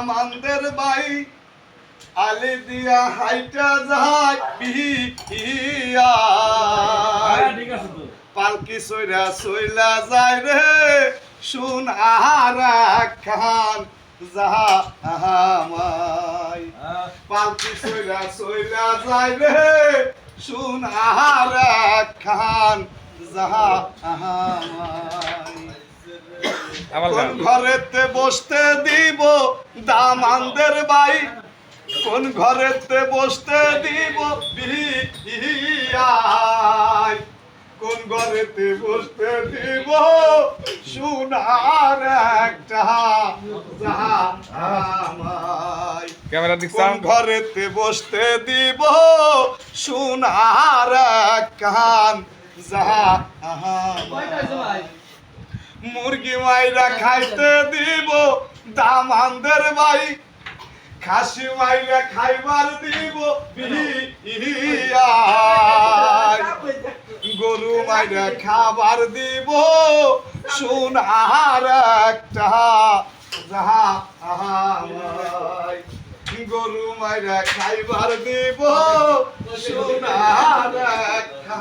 দামানদের by. আলি দিয়া হাইটা যায় বিহিয়া তো। পালকি সইরা সইলা যায় রে শুন আর খান যাহা আহামাই পালকি সইরা সইলা যায় রে শুন আর খান আহামাই আমার ঘরেতে বসতে দিব দামানদের বাই কোন ঘরেতে বসতে দিব বিয়াই কোন ঘরেতে বসতে দিব সোনার একটা ক্যামেরা কোন ঘরেতে বসতে দিব সোনার কান যাহা মুরগি মাইরা খাইতে দিব দামানদের ভাই খাসি মাইরা খাইবার দিব। গরু মাইরা খাবার দিব, সোনার একটা। গরু মাইরা খাইবার দিব, সোনার একটা